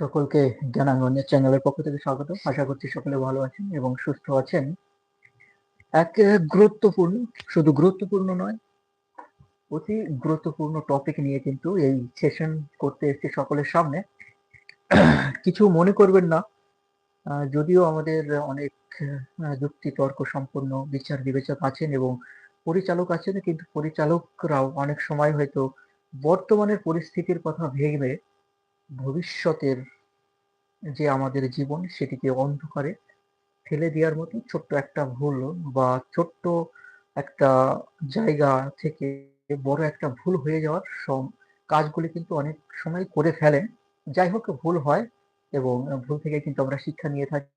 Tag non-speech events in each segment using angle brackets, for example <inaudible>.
সকলকে জ্ঞানাঙ্গনের চ্যানেলের পক্ষ থেকে স্বাগত। আশা করছি সকলে ভালো আছেন এবং সুস্থ আছেন। এক গুরুত্বপূর্ণ, শুধু গুরুত্বপূর্ণ নয়, অতি গুরুত্বপূর্ণ টপিক নিয়ে কিন্তু এই সেশন করতে এসেছি সকলের সামনে। কিছু মনে করবেন না। যদিও আমাদের অনেক যুক্তি তর্ক সম্পন্ন বিচার বিবেচক আছেন এবং পরিচালক আছেন, কিন্তু পরিচালকরাও অনেক সময় হয়তো বর্তমানের পরিস্থিতির কথা ভেবে ভবিষ্যতের যে আমাদের জীবন সেটিকে অন্ধকারে ফেলে দেওয়ার মতো ছোট্ট একটা ভুল বা ছোট্ট একটা জায়গা থেকে বড় একটা ভুল হয়ে যাওয়ার কাজগুলি কিন্তু অনেক সময় করে ফেলেন। যাই হোক, ভুল হয় এবং ভুল থেকে কিন্তু আমরা শিক্ষা নিয়ে থাকি।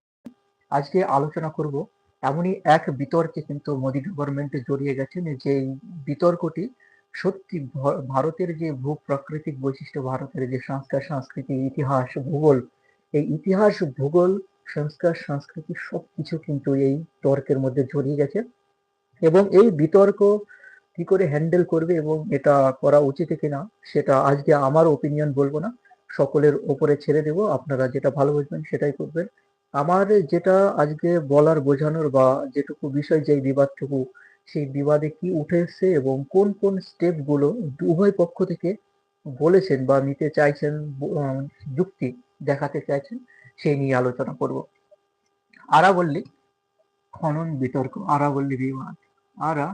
আজকে আলোচনা করব এমনই এক বিতর্কে কিন্তু মোদী গভর্নমেন্ট জড়িয়ে গেছেন যে বিতর্কটি সত্যি ভারতের যে ভূ প্রাকৃতিক বৈশিষ্ট্য, ভারতের যে সংস্কার সংস্কৃতি ইতিহাস, ভূগোল, এই ইতিহাস, ভূগোল, সংস্কার সংস্কৃতি সবকিছু কিন্তু এই তর্কের মধ্যে জড়িয়ে গেছে এবং এই বিতর্ক কি করে হ্যান্ডেল করবে এবং এটা করা উচিত কিনা, সেটা আজকে আমার ওপিনিয়ন বলব না, সকলের ওপরে ছেড়ে দেব। আপনারা যেটা ভালো বুঝবেন সেটাই করবেন। আমার যেটা আজকে বলার বোঝানোর বা যেটুকু বিষয় যে বিবাদটুকু সেই বিবাদে কি উঠে এসছে এবং কোন কোন স্টেপগুলো উভয় পক্ষ থেকে বলেছেন বা নিতে চাইছেন যুক্তি দেখাতে চাইছেন সেই নিয়ে আলোচনা করব। আরাবল্লী, খনন, বিতর্ক, আরাবল্লী বিবাদ। আরা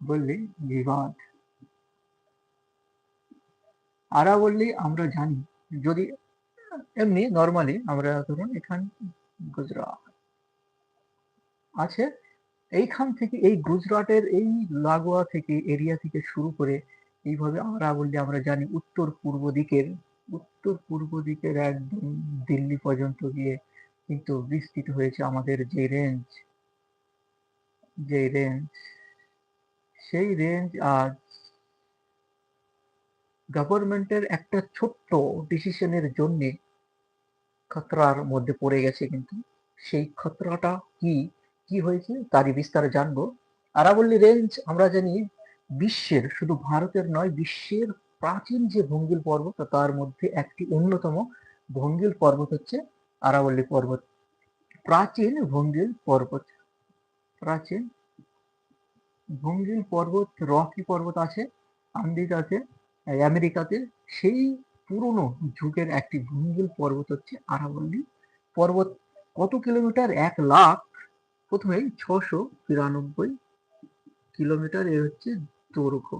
বললি বিবাদ। আরাবল্লী আমরা জানি, যদি এমনি নর্মালি আমরা ধরুন এখান, গুজরাট। আছে, এইখান থেকে, এই গুজরাটের এই লাগোয়া থেকে, এরিয়া থেকে শুরু করে এইভাবে আরাবল্লী আমরা জানি উত্তর পূর্ব দিকের, উত্তর পূর্ব দিকের একদম দিল্লি পর্যন্ত গিয়ে কিন্তু বিস্তৃত হয়েছে আমাদের যে রেঞ্জ যে রেঞ্জ সেই রেঞ্জ আজ গভর্নমেন্টের একটা ছোট্ট ডিসিশনের জন্যে, খতরার মধ্যে পড়ে গেছে কিন্তু, সেই খতরাটা কি? কি হয়েছে তারই বিস্তারে জানব। আরাবল্লী রেঞ্জ আমরা জানি বিশ্বের, শুধু ভারতের নয়, বিশ্বের প্রাচীন যে ভঙ্গিল পর্বত, তার মধ্যে একটি অন্যতম ভঙ্গিল পর্বত হচ্ছে আরাবল্লী পর্বত। প্রাচীন ভঙ্গিল পর্বত, প্রাচীন ভঙ্গিল পর্বত, রকি পর্বত আছে আছে আমেরিকাতে, সেই পুরনো যুগের একটি ভঙ্গিল পর্বত হচ্ছে আরাবল্লী পর্বত। কত কিলোমিটার? এক লাখ প্রথমেই ছশো বিরানব্বই কিলোমিটার এর হচ্ছে দৈর্ঘ্য।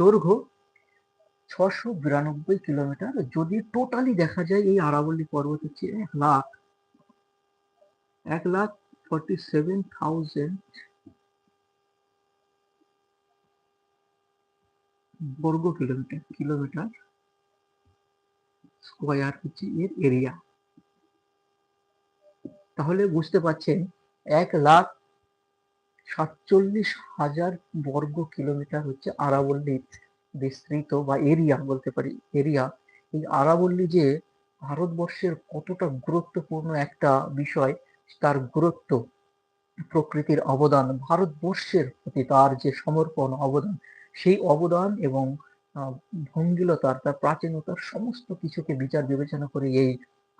দৈর্ঘ্য ছশো বিরানব্বই কিলোমিটার। যদি টোটালি দেখা যায়, এই আরাবল্লী পর্বত হচ্ছে এক লাখ এক লাখ ফর্টি সেভেন থাউজেন্ড বর্গ কিলোমিটার কিলোমিটার স্কোয়ার হচ্ছে এর এরিয়া তাহলে বুঝতে পারছেন, এক লাখ সাতচল্লিশ হাজার বর্গ কিলোমিটার হচ্ছে আরাবল্লীর বিস্তৃত বা এরিয়া বলতে পারি, এরিয়া। এই আরাবল্লী যে ভারতবর্ষের কতটা গুরুত্বপূর্ণ একটা বিষয়, তার গুরুত্ব প্রকৃতির অবদান, ভারতবর্ষের প্রতি তার যে সমর্পণ অবদান, সেই অবদান এবং ভঙ্গিলতার, তার প্রাচীনতার সমস্ত কিছুকে বিচার বিবেচনা করে এই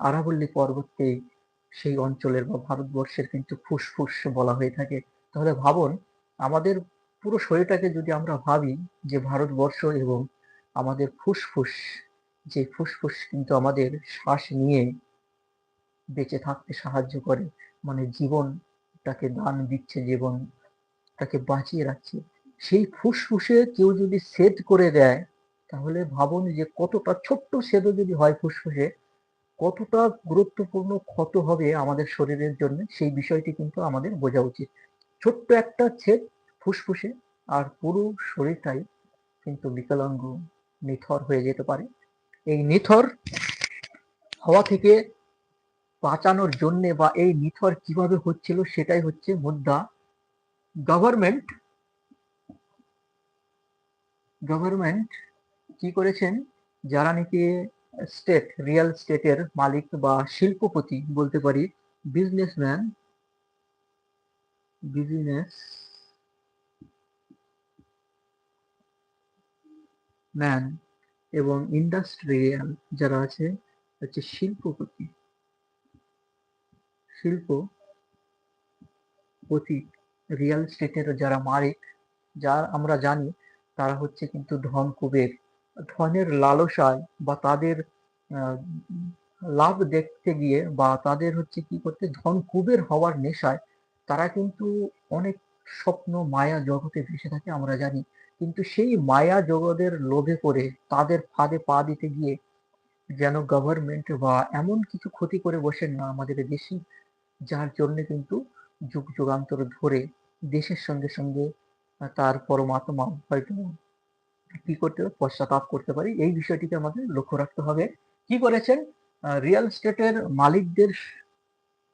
আরাবল্লী পর্বতকে সেই অঞ্চলের বা ভারতবর্ষের কিন্তু ফুসফুস বলা হয়ে থাকে। তাহলে ভাবুন, আমাদের পুরো শরীরটাকে যদি আমরা ভাবি যে ভারতবর্ষ এবং আমাদের ফুসফুস, যে ফুসফুস কিন্তু আমাদের শ্বাস নিয়ে বেঁচে থাকতে সাহায্য করে মানে জীবনটাকে দান দিচ্ছে জীবন তাকে বাঁচিয়ে রাখছে, সেই ফুসফুসে কেউ যদি সেদ করে দেয়, তাহলে ভাবুন যে কতটা ছোট্ট সেদও যদি হয় ফুসফুসে কতটা গুরুত্বপূর্ণ ক্ষত হবে আমাদের শরীরের জন্য, সেই বিষয়টি কিন্তু আমাদের বোঝা উচিত। ছোট্ট একটা ছেদ ফুসফুসে আর পুরো শরীরটাই কিন্তু বিকলাঙ্গ, নিথর হয়ে যেতে পারে। এই নিথর হওয়া থেকে বাঁচানোর জন্য বা এই নিথর কীভাবে হচ্ছিল সেটাই হচ্ছে মুদ্রা। গভর্নমেন্ট গভর্নমেন্ট কি করেছেন? যারা নাকি স্টেট রিয়েল স্টেটের মালিক বা শিল্পপতি বলতে পারি বিজনেসম্যান বিজনেস ম্যান এবং ইন্ডাস্ট্রিয়াল যারা আছে, হচ্ছে শিল্পপতি। শিল্প পতি রিয়েল স্টেটের যারা মালিক যার আমরা জানি, তারা হচ্ছে কিন্তু ধন কুবের ধনের লালসায় বা তাদের লাভ দেখতে গিয়ে বা তাদের হচ্ছে কি করতে, ধন কুবের হওয়ার নেশায় তারা কিন্তু অনেক স্বপ্ন মায়া জগতে ভেসে থাকে আমরা জানি। কিন্তু সেই মায়া জগতের লোভে করে তাদের ফাঁদে পা দিতে গিয়ে যেন গভর্নমেন্ট বা এমন কিছু ক্ষতি করে বসেন না আমাদের দেশে, যার জন্য কিন্তু যুগ যুগান্তর ধরে দেশের সঙ্গে সঙ্গে তার পরমাত্মা হয়তো কি করতে হবে, পশ্চাতাপ করতে পারি, এই বিষয়টিকে আমাদের লক্ষ্য রাখতে হবে। কি করেছেন? রিয়েল স্টেটের মালিকদের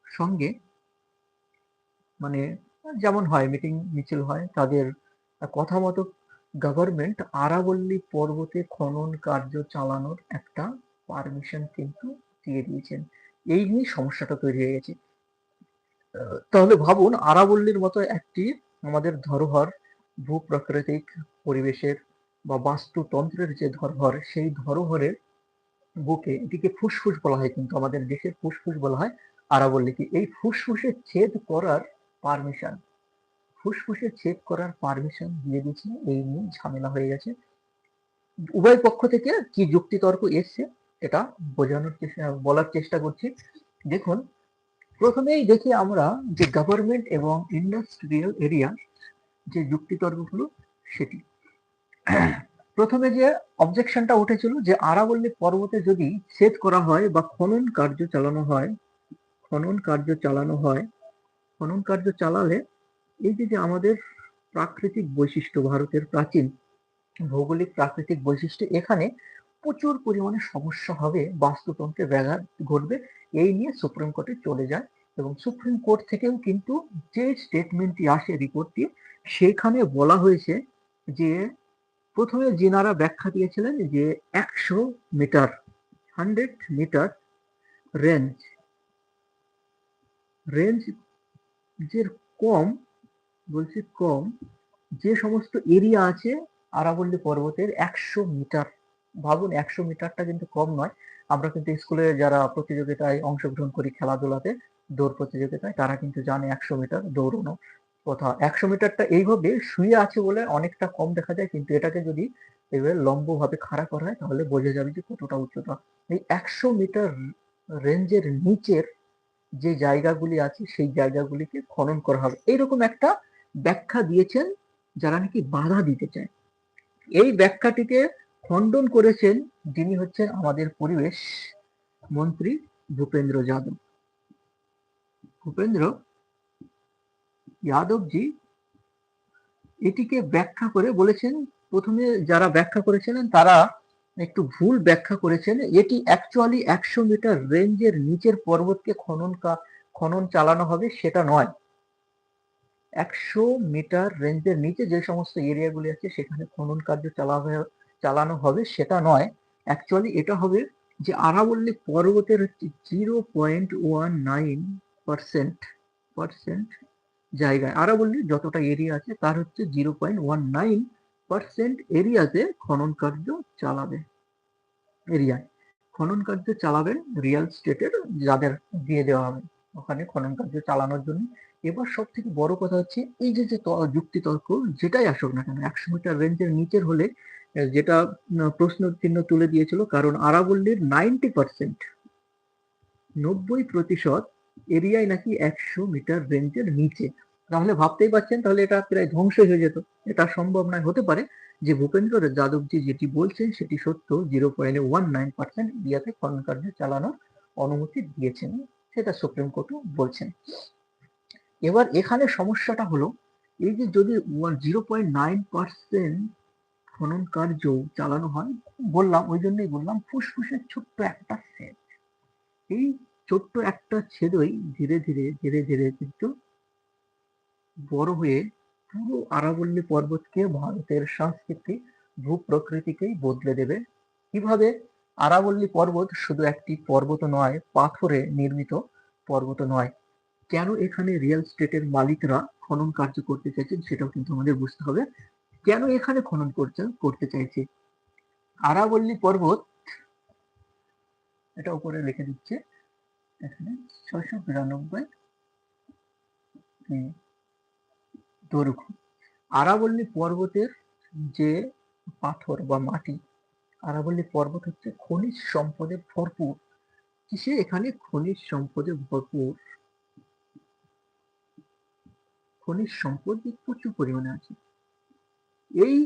সঙ্গে মানে যেমন হয় মিটিং মিছিল হয়, তাদের কথা মতো গভর্নমেন্ট আরাবল্লী পর্বতে খনন কার্য চালানোর একটা পারমিশন কিন্তু দিয়ে দিয়েছেন। এই নিয়ে সমস্যাটা তৈরি হয়ে গেছে। তাহলে ভাবুন, আরাবল্লীর মতো একটি আমাদের ধরোহর ভূপ্রাকৃতিক পরিবেশের বা বাস্তুতন্ত্রের যে ধরোহর, সেই ধরোহরের বুকে এটিকে ফুসফুস বলা হয় কিন্তু আমাদের দেশের ফুসফুস বলা হয় আরাবল্লীকে। এই ফুসফুসে ছেদ করার পারমিশন ফুসফুসে ছেদ করার পারমিশন দিয়ে দিয়েছে, এই নিয়ে ঝামেলা হয়ে গেছে। উভয় পক্ষ থেকে কি যুক্তিতর্ক এসছে এটা বোঝানোর চেষ্টা, বলার চেষ্টা করছি। দেখুন, প্রথমেই দেখি আমরা যে গভর্নমেন্ট এবং ইন্ডাস্ট্রিয়াল এরিয়া যে যুক্তিতর্কগুলো, সেটি প্রথমে যে অবজেকশনটা উঠেছিল যে আরাবল্লী পর্বতে যদি ছেদ করা হয় বা খনন কার্য চালানো হয়, খনন কার্য চালানো হয়, খনন কার্য চালালে এই যে যে আমাদের প্রাকৃতিক বৈশিষ্ট্য, ভারতের প্রাচীন ভৌগোলিক প্রাকৃতিক বৈশিষ্ট্য, এখানে প্রচুর পরিমাণে সমস্যা হবে, বাস্তুতন্ত্রে ব্যাঘাত ঘটবে, এই নিয়ে সুপ্রিম কোর্টে চলে যায় এবং সুপ্রিম কোর্ট থেকেও কিন্তু যে স্টেটমেন্টটি আসে রিপোর্টটি সেখানে বলা হয়েছে যে প্রথমে জিনারা ব্যাখ্যা দিয়েছিলেন যে একশো metre, hundred metre range range যে কম, বলছি কম, যে সমস্ত এরিয়া আছে আরাবল্লী পর্বতের একশো মিটার। ভাবুন, একশো মিটারটা কিন্তু কম নয়। আমরা কিন্তু স্কুলে যারা প্রতিযোগিতায় অংশগ্রহণ করি খেলাধুলাতে, দৌড় প্রতিযোগিতায়, তারা কিন্তু জানে একশো মিটার দৌড়ানো। কথা। একশো মিটারটা এইভাবে শুয়ে আছে বলে অনেকটা কম দেখা যায়, কিন্তু এটাকে যদি এভাবে লম্বভাবে খাড়া করা হয়, তাহলে বোঝা যাবে যে কতটা উচ্চতা। এই একশো মিটার রেঞ্জের নিচের যে জায়গাগুলি আছে, সেই জায়গাগুলিকে খনন করা হবে। এইরকম একটা ব্যাখ্যা দিয়েছেন যারা নাকি বাধা দিতে চায়। এই ব্যাখ্যাটিকে খণ্ডন করেছেন যিনি হচ্ছেন আমাদের পরিবেশ মন্ত্রী ভূপেন্দ্র যাদব। ভূপেন্দ্র যাদবজি এটিকে ব্যাখ্যা করে বলেছেন, প্রথমে যারা ব্যাখ্যা করেছিলেন তারা একটু ভুল ব্যাখ্যা করেছেন, এটি অ্যাকচুয়ালি একশো মিটার রেঞ্জের নিচের পর্বতকে খনন খনন চালানো হবে সেটা নয়। একশো মিটার রেঞ্জের নিচে যে সমস্ত এরিয়াগুলি আছে সেখানে খনন কার্য চালাবে চালানো হবে সেটা নয়। অ্যাকচুয়ালি এটা হবে যে আরাবল্লী পর্বতের হচ্ছে zero point one nine percent percent জায়গায়। আরাবল্লীর যতটা এরিয়া আছে, তার হচ্ছে zero point one nine percent এরিয়াতে খনন কার্য চালাবে। এরিয়ায় খনন কার্য চালাবেন রিয়েল স্টেটের যাদের দিয়ে দেওয়া হবে ওখানে খনন কার্য চালানোর জন্য। এবার সব থেকে বড় কথা হচ্ছে, এই যে যে ত- যুক্তিতর্ক, যেটাই আসুক না কেন, একশো মিটার রেঞ্জের নিচের হলে যেটা প্রশ্ন চিহ্ন তুলে দিয়েছিল, কারণ আরাবল্লীর নাইনটি পার্সেন্ট নব্বই প্রতিশত এরিয়ায় নাকি একশো মিটার রেঞ্জের নিচে। তাহলে ভাবতেই পারছেন তাহলে এটা প্রায় ধ্বংস হয়ে যেত। এটা সম্ভব নয়, হতে পারে যে ভূপেন্দ্র যাদবজি যেটি বলছেন, সেটি সত্য, zero point one nine percent এরিয়াতে খনন কার্য চালানোর অনুমতি দিয়েছেন, সেটা সুপ্রিম কোর্টও বলছেন। এবার এখানে সমস্যাটা হলো, এই যে যদি জিরো পয়েন্ট নাইন পার্সেন্ট খনন কার্য চালানো হয়, বললাম, ওই জন্যই বললাম, ফুসফুসের ছোট্ট একটা সেট। এই ছোট্ট একটা ছেদই ধীরে ধীরে ধীরে ধীরে কিন্তু বড় হয়ে পুরো আরাবল্লী পর্বতকে ভারতের সংস্কৃতি, ভূপ্রকৃতিকেই বদলে দেবে। কীভাবে? আরাবল্লী পর্বত শুধু একটি পর্বত নয়, পাথরে নির্মিত পর্বত নয়। কেন এখানে রিয়েল স্টেটের মালিকরা খনন কার্য করতে চাইছেন সেটাও কিন্তু আমাদের বুঝতে হবে। কেন এখানে খনন করছে, করতে চাইছে? আরাবল্লী পর্বত, এটা উপরে লিখে দিচ্ছে এখানে ছয়শো বিরানব্বই দৈর্ঘ্য। আরাবল্লী পর্বতের যে পাথর বা মাটি, আরাবল্লী পর্বত হচ্ছে খনিজ সম্পদে ভরপুর। কিসে এখানে খনিজ সম্পদে ভরপুর? খনিজ সম্পদ প্রচুর পরিমাণে আছে। এই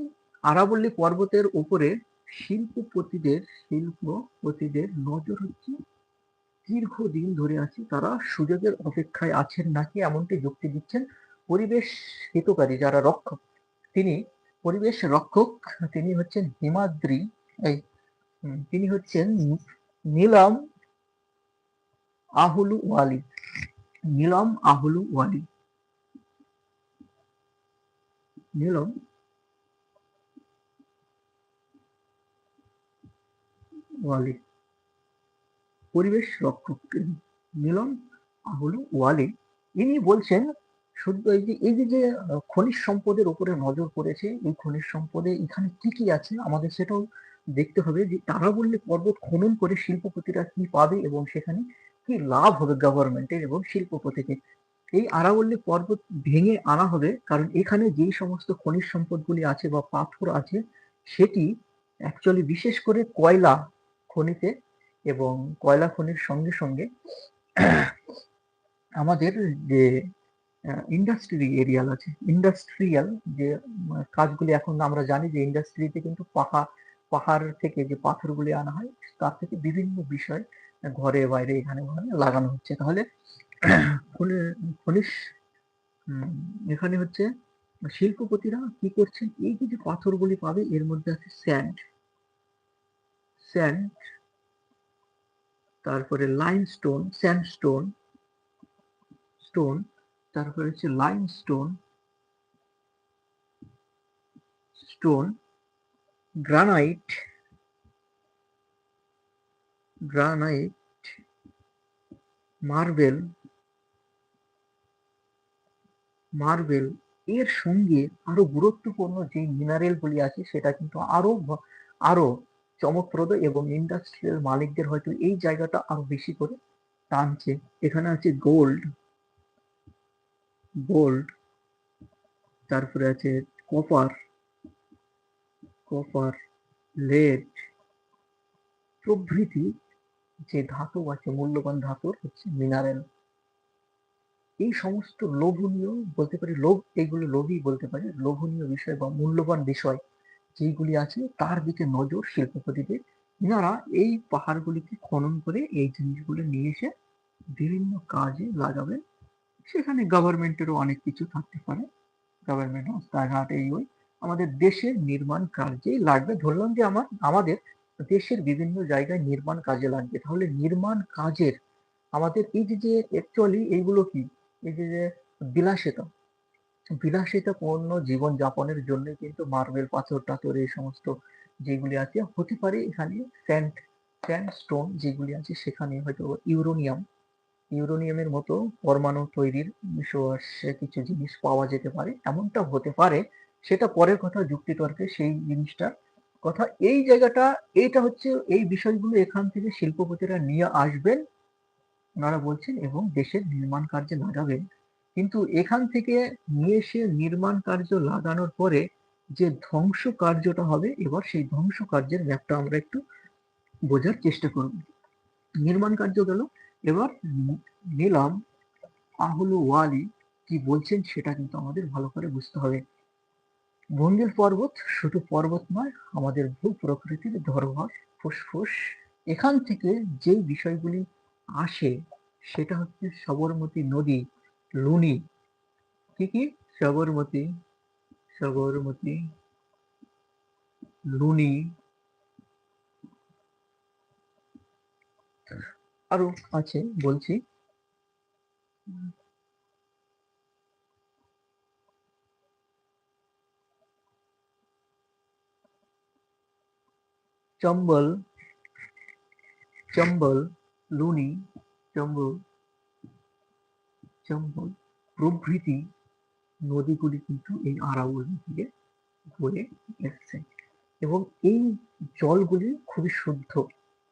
আরাবল্লী পর্বতের উপরে শিল্পপতিদের শিল্পপতিদের নজর হচ্ছে দীর্ঘদিন ধরে আছে, তারা সুযোগের অপেক্ষায় আছেন নাকি এমনটি যুক্তি দিচ্ছেন পরিবেশ হিতকারী যারা রক্ষক, তিনি পরিবেশ রক্ষক, তিনি হচ্ছেন হিমাদ্রি, এই তিনি হচ্ছেন নীলম আহুলু ওয়ালি নীলম আহুলু ওয়ালি নীলম ওয়ালি। পরিবেশ রক্ষক মিলন আহুলু ওয়ালি ইনি বলছেন, শুধু এই যে এই যে খনিজ সম্পদের উপরে নজর পড়েছে, এই খনিজ সম্পদে এখানে কি কি আছে, আমাদের সেটাও দেখতে হবে যে, তারা বললে পর্বত খনন করে শিল্পপতিরা কি পাবে এবং সেখানে কি লাভ হবে গভর্নমেন্টের এবং শিল্পপতিকে এই আরাবল্লী পর্বত ভেঙে আনা হবে, কারণ এখানে যেই সমস্ত খনিজ সম্পদগুলি আছে বা পাথর আছে, সেটি অ্যাকচুয়ালি বিশেষ করে কয়লা খনিতে এবং কয়লা খনির সঙ্গে সঙ্গে আমাদের যে ইন্ডাস্ট্রি এরিয়াল আছে ইন্ডাস্ট্রিয়াল যে কাজগুলি এখন আমরা জানি যে ইন্ডাস্ট্রিতে কিন্তু পাহাড় পাহাড় থেকে যে পাথরগুলি আনা হয়, তার থেকে বিভিন্ন বিষয় ঘরে বাইরে এখানে ওখানে লাগানো হচ্ছে। তাহলে খনিজ এখানে হচ্ছে শিল্পপতিরা কি করছেন? এই যে পাথরগুলি পাবে, এর মধ্যে আছে স্যান্ড স্যান্ড তারপরে লাইমস্টোন স্যান্ডস্টোন স্টোন তারপরে হচ্ছে limestone stone granite granite marble marble এর সঙ্গে আরও গুরুত্বপূর্ণ যে মিনারেল গুলি আছে সেটা কিন্তু আরও আরও চমকপ্রদ এবং ইন্ডাস্ট্রিয়াল মালিকদের হয়তো এই জায়গাটা আরও বেশি করে টানছে। এখানে আছে গোল্ড গোল্ড তারপরে আছে কপার কপার লেড প্রভৃতি যে ধাতু আছে, মূল্যবান ধাতুর হচ্ছে মিনারেল এই সমস্ত লোভনীয় বলতে পারি, লোভ এইগুলো লোভই বলতে পারি, লোভনীয় বিষয় বা মূল্যবান বিষয় যেইগুলি আছে, তার দিকে নজর শিল্পপতিদের। এনারা এই পাহাড়গুলিকে খনন করে এই জিনিসগুলো নিয়ে এসে বিভিন্ন কাজে লাগাবে সেখানে গভর্নমেন্টেরও অনেক কিছু থাকতে পারে। গভর্নমেন্ট রাস্তাঘাট এই ওই। আমাদের দেশের নির্মাণ কাজেই লাগবে। ধরলাম যে আমার, আমাদের দেশের বিভিন্ন জায়গায় নির্মাণ কাজে লাগবে। তাহলে নির্মাণ কাজের আমাদের এই যে অ্যাকচুয়ালি এইগুলো কি? এই যে যে বিলাসিতা পূর্ণ জীবন যাপনের জন্য কিন্তু মার্বেল পাথর টাথর এই সমস্ত যেগুলি আছে, হতে পারে এখানে স্যান্ড স্যান্ড স্টোন যেগুলি আছে, সেখানে হয়তো ইউরোনিয়াম ইউরোনিয়ামের মতো পরমাণু তৈরির সে কিছু জিনিস পাওয়া যেতে পারে। এমনটা হতে পারে, সেটা পরের কথা যুক্তিতর্কে সেই জিনিসটা কথা। এই জায়গাটা, এইটা হচ্ছে, এই বিষয়গুলো এখান থেকে শিল্পপতিরা নিয়ে আসবেন, ওনারা বলছেন, এবং দেশের নির্মাণ কার্যে লাগাবেন। কিন্তু এখান থেকে নিয়ে এসে নির্মাণ কার্য লাগানোর পরে যে ধ্বংস কার্যটা হবে, এবার সেই ধ্বংস কার্যের ম্যাপটা আমরা একটু বোঝার চেষ্টা করব। নির্মাণ কার্য গেল, এবার নিলাম আহুলু ওয়ালি কি বলছেন সেটা কিন্তু আমাদের ভালো করে বুঝতে হবে। বঙ্গের পর্বত, শুধু পর্বত নয়, আমাদের ভূ প্রকৃতির ধরোহর, ফুসফুস। এখান থেকে যে বিষয়গুলি আসে, সেটা হচ্ছে সবরমতী নদী। লুনি কি কি সবরমতী সবরমতী লুনি আরও আছে বলছি চম্বল চম্বল লুনি চম্বল চম্বল প্রভৃতি নদীগুলি কিন্তু এই আরাবল্লী দিয়ে বয়ে এসছে এবং এই জলগুলি খুবই শুদ্ধ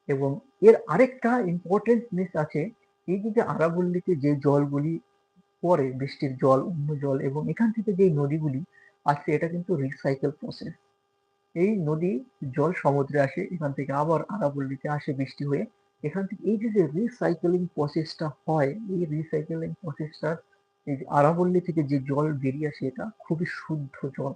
এবং এর আরেকটা ইম্পর্টেন্টনেস আছে, এই যে আরাবল্লীতে যে জলগুলি পরে বৃষ্টির জল, অন্য জল এবং এখান থেকে যে নদীগুলি আসছে এটা কিন্তু রিসাইকেল প্রসেস এই নদী জল সমুদ্রে আসে, এখান থেকে আবার আরাবল্লীতে আসে বৃষ্টি হয়ে। এখান থেকে এই যে যে রিসাইকেলিং প্রসেসটা হয়, এই রিসাইকেলিং প্রসেসটার এই যে আরাবল্লী থেকে যে জল বেরিয়ে আসে, এটা খুবই শুদ্ধ জল।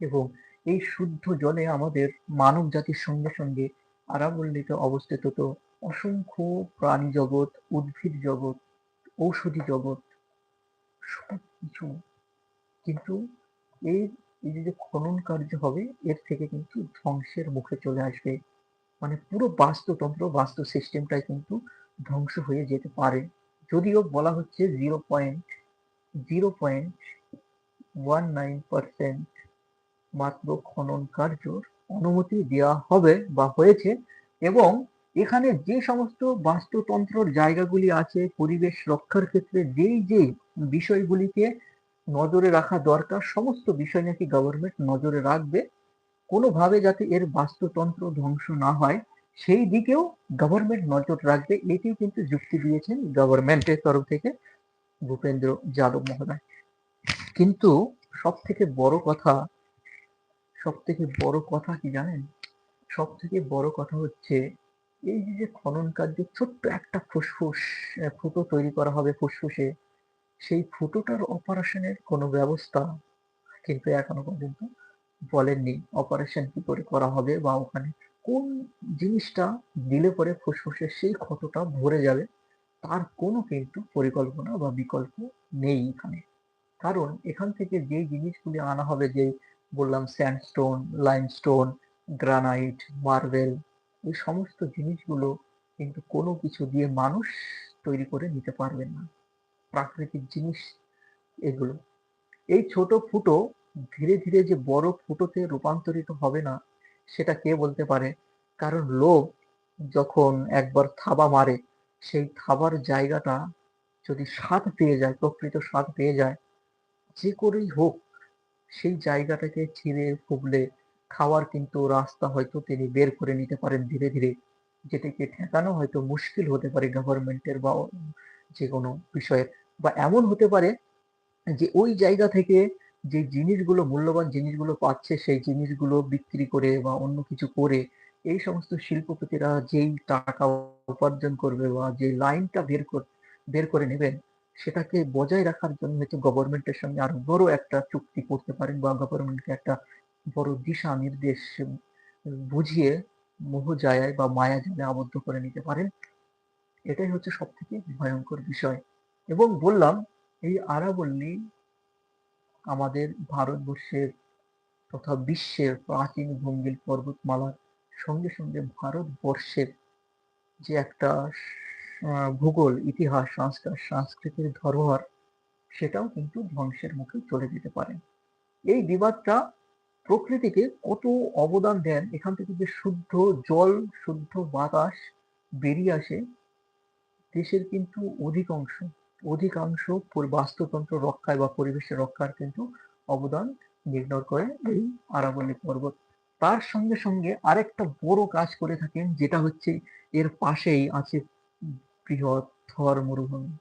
এবং এই শুদ্ধ জলে আমাদের মানব জাতির সঙ্গে সঙ্গে আরাবল্লীতে অবস্থিত তো অসংখ্য প্রাণী জগৎ, উদ্ভিদ জগৎ, ঔষধি জগৎ, সব কিছু। কিন্তু এই এই যে যে খনন কার্য হবে, এর থেকে কিন্তু ধ্বংসের মুখে চলে আসবে। মানে পুরো বাস্তুতন্ত্র, বাস্তু সিস্টেমটাই কিন্তু ধ্বংস হয়ে যেতে পারে। যদিও বলা হচ্ছে zero point zero point one nine percent মাত্র খনন কার্যর অনুমতি দেওয়া হবে বা হয়েছে এবং এখানে যে সমস্ত বাস্তুতন্ত্রর জায়গাগুলি আছে, পরিবেশ রক্ষার ক্ষেত্রে যেই যেই বিষয়গুলিকে নজরে রাখা দরকার, সমস্ত বিষয় নাকি গভর্নমেন্ট নজরে রাখবে। কোনোভাবে যাতে এর বাস্তুতন্ত্র ধ্বংস না হয়, সেই দিকেও গভর্নমেন্ট নজর রাখবে। এটিও কিন্তু যুক্তি দিয়েছেন গভর্নমেন্টের তরফ থেকে ভূপেন্দ্র যাদব মহোদয়। কিন্তু সব থেকে বড় কথা সব থেকে বড় কথা কি জানেন? সব থেকে বড় কথা হচ্ছে, এই যে খনন কার্য, ছোট্ট একটা ফুসফুস ফুটো তৈরি করা হবে ফুসফুসে, সেই ফুটোটার অপারেশনের কোনো ব্যবস্থা কিন্তু এখনও পর্যন্ত বলেননি অপারেশন কি করে করা হবে বা ওখানে কোন জিনিসটা দিলে পরে ফুসফুসে সেই ক্ষতটা ভরে যাবে, তার কোনো কিন্তু পরিকল্পনা বা বিকল্প নেই এখানে। কারণ এখান থেকে যে জিনিসগুলি আনা হবে, যে বললাম স্যান্ডস্টোন লাইমস্টোন গ্রানাইট মার্বেল এই সমস্ত জিনিসগুলো কিন্তু কোনো কিছু দিয়ে মানুষ তৈরি করে নিতে পারবেন না। প্রাকৃতিক জিনিস এগুলো। এই ছোট ফুটো ধীরে ধীরে যে বড় ফুটোতে রূপান্তরিত হবে না, সেটা কে বলতে পারে? কারণ লোভ যখন একবার থাবা মারে, সেই থাবার জায়গাটা যদি স্বাদ পেয়ে যায়, প্রকৃত স্বাদ পেয়ে যায়, যে করেই হোক, সেই জায়গাটাকে ছিঁড়ে ফুবলে খাওয়ার কিন্তু রাস্তা হয়তো তিনি বের করে নিতে পারেন ধীরে ধীরে, যেটাকে ঠেকানো হয়তো মুশকিল হতে পারে গভর্নমেন্টের বা যে কোনো বিষয়ের। বা এমন হতে পারে যে ওই জায়গা থেকে যে জিনিসগুলো মূল্যবান জিনিসগুলো পাচ্ছে, সেই জিনিসগুলো বিক্রি করে বা অন্য কিছু করে, এই সমস্ত শিল্পপতিরা যেই টাকা উপার্জন করবে বা যে লাইনটা বের বের করে নেবেন, সেটাকে বজায় রাখার জন্য হয়তো গভর্নমেন্টের সঙ্গে আরও বড় একটা চুক্তি করতে পারেন বা গভর্নমেন্টকে একটা বড় দিশা নির্দেশ বুঝিয়ে মোহজায়ায় বা মায়াজালে আবদ্ধ করে নিতে পারেন। এটাই হচ্ছে সব থেকে ভয়ঙ্কর বিষয়। এবং বললাম, এই আরাবল্লী আমাদের ভারতবর্ষের তথা বিশ্বের প্রাচীন ভঙ্গিল পর্বতমালার সঙ্গে সঙ্গে ভারতবর্ষের যে একটা ভূগোল, ইতিহাস, সংস্কার সংস্কৃতির ধরোহর সেটাও কিন্তু ধ্বংসের মুখে চলে যেতে পারে। এই বিবাদটা প্রকৃতিকে কত অবদান দেন, এখান থেকে যে শুদ্ধ জল, শুদ্ধ বাতাস বেরিয়ে আসে, দেশের কিন্তু অধিকাংশ অধিকাংশ বাস্তুতন্ত্র রক্ষায় বা পরিবেশের রক্ষার কিন্তু অবদান নির্ণয় করে এই আরাবল্লী পর্বত। তার সঙ্গে সঙ্গে আরেকটা বড় কাজ করে থাকেন, যেটা হচ্ছে এর পাশেই আছে বৃহৎ থর মরুভূমি।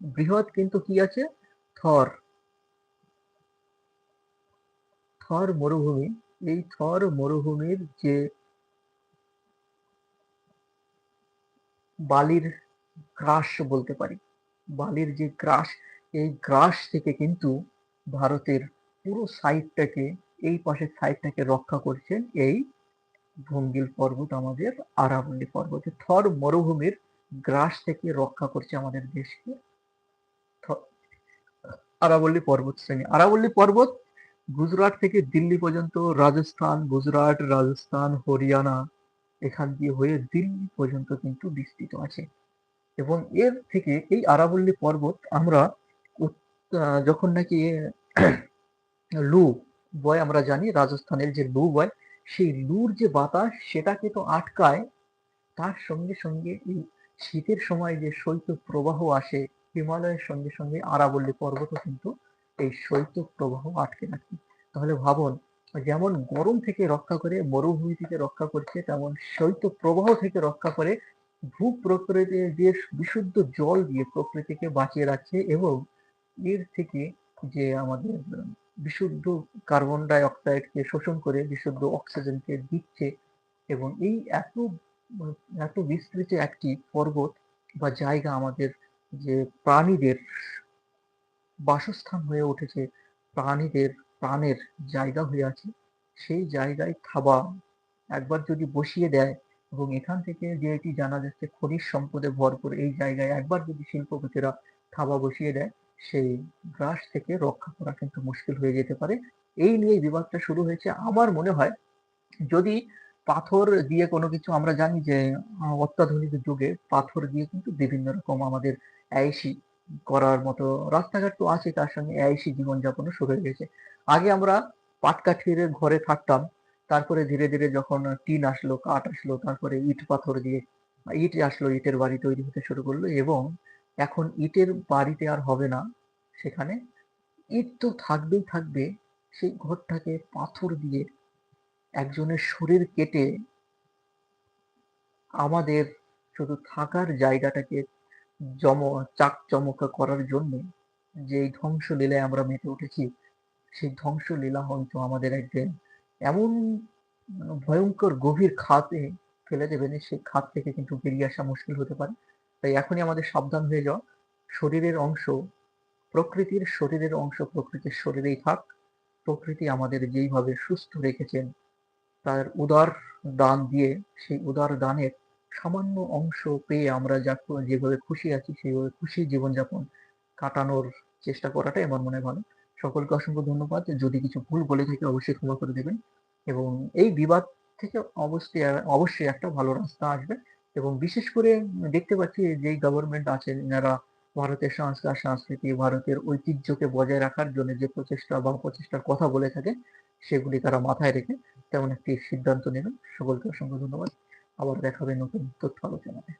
বৃহৎ কিন্তু কি আছে? থর। থর মরুভূমি। এই থর মরুভূমির যে বালির গ্রাস বলতে পারি বালির যে গ্রাস, এই গ্রাস থেকে কিন্তু ভারতের পুরো সাইডটাকে এই পাশের সাইডটাকে রক্ষা করছেন এই ভঙ্গিল পর্বত আমাদের আরাবল্লী পর্বতে। থর মরুভূমির গ্রাস থেকে রক্ষা করছে আমাদের দেশকে। আরাবল্লী পর্বত শ্রেণি। আরাবল্লী পর্বত গুজরাট থেকে দিল্লি পর্যন্ত, রাজস্থান, গুজরাট, রাজস্থান, হরিয়ানা, এখান দিয়ে হয়ে দিল্লি পর্যন্ত কিন্তু বিস্তৃত আছে। এবং এর থেকে এই আরাবল্লী পর্বত আমরা যখন নাকি <clears throat> লু বয় আমরা জানি, রাজস্থানের যে লু বয়, সেই লুর যে বাতাস সেটাকে তো আটকায়, তার সঙ্গে সঙ্গে এই শীতের সময় যে শৈত্য প্রবাহ আসে, হিমালয়ের সঙ্গে সঙ্গে আরাবল্লী পর্বতও কিন্তু এই শৈত্য প্রবাহ আটকে রাখে তাহলে ভাবুন, যেমন গরম থেকে রক্ষা করে মরুভূমি থেকে রক্ষা করছে, তেমন শৈত্য প্রবাহ থেকে রক্ষা করে ভূ প্রকৃতির যে বিশুদ্ধ জল দিয়ে প্রকৃতিকে বাঁচিয়ে রাখছে এবং এর থেকে যে আমাদের বিশুদ্ধ কার্বন ডাই অক্সাইডকে শোষণ করে বিশুদ্ধ অক্সিজেনকে দিচ্ছে এবং এই এত এত বিস্তৃত একটি পর্বত বা জায়গা আমাদের যে প্রাণীদের বাসস্থান হয়ে উঠেছে, প্রাণীদের প্রাণের জায়গা হয়ে আছে, সেই জায়গায় থাবা একবার যদি বসিয়ে দেয় এবং এখান থেকে যে এটি জানা যাচ্ছে, খনিজ সম্পদে ভরপুর এই জায়গায় একবার যদি শিল্পপতিরা থাবা বসিয়ে দেয়, সেই গ্রাস থেকে রক্ষা করা কিন্তু মুশকিল হয়ে যেতে পারে। এই নিয়ে বিবাদটা শুরু হয়েছে। আমার মনে হয়, যদি পাথর দিয়ে কোনো কিছু, আমরা জানি যে অত্যাধুনিক যুগে পাথর দিয়ে কিন্তু বিভিন্ন রকম আমাদের আইসি করার মতো রাস্তাঘাট তো আছে, তার সঙ্গে আইসি জীবনযাপনও শুরু হয়ে গেছে। আগে আমরা পাটকাঠির ঘরে থাকতাম তারপরে ধীরে ধীরে যখন টিন আসলো, কাঠ আসলো, তারপরে ইট পাথর দিয়ে ইট আসলো, ইটের বাড়ি তৈরি হতে শুরু করল এবং এখন ইটের বাড়িতে আর হবে না। সেখানে ইট তো থাকবেই থাকবে, সেই ঘরটাকে পাথর দিয়ে একজনের শরীর কেটে আমাদের শুধু থাকার জায়গাটাকে জম চাকচমক করার জন্য যে ধ্বংসলীলায় আমরা মেতে উঠেছি, সেই ধ্বংসলীলা হয়তো আমাদের একদিন এমন ভয়ঙ্কর গভীর খাতে ফেলে দেবেন সেই খাত থেকে কিন্তু বেরিয়ে আসা মুশকিল হতে পারে। তাই এখনই আমাদের সাবধান হয়ে যাওয়া শরীরের অংশ, প্রকৃতির শরীরের অংশ প্রকৃতির শরীরেই থাক। প্রকৃতি আমাদের যেইভাবে সুস্থ রেখেছেন, তার উদার দান দিয়ে সেই উদার দানের সামান্য অংশ পেয়ে আমরা যা যেভাবে খুশি আছি, সেইভাবে খুশি জীবনযাপন কাটানোর চেষ্টা করাটাই আমার মনে হয় ভালো। সকলকে অসংখ্য ধন্যবাদ। যদি কিছু ভুল বলে থাকি, অবশ্যই ক্ষমা করে দেবেন। এবং এই বিবাদ থেকে অবশ্যই অবশ্যই একটা ভালো রাস্তা আসবে। এবং বিশেষ করে দেখতে পাচ্ছি যেই গভর্নমেন্ট আছে যারা ভারতের সংস্কার, সংস্কৃতি, ভারতের ঐতিহ্যকে বজায় রাখার জন্য যে প্রচেষ্টা বা প্রচেষ্টার কথা বলে থাকে, সেগুলি তারা মাথায় রেখে তেমন একটি সিদ্ধান্ত নেবেন। সকলকে অসংখ্য ধন্যবাদ। আবার দেখাবে নতুন তথ্য আলোচনায়।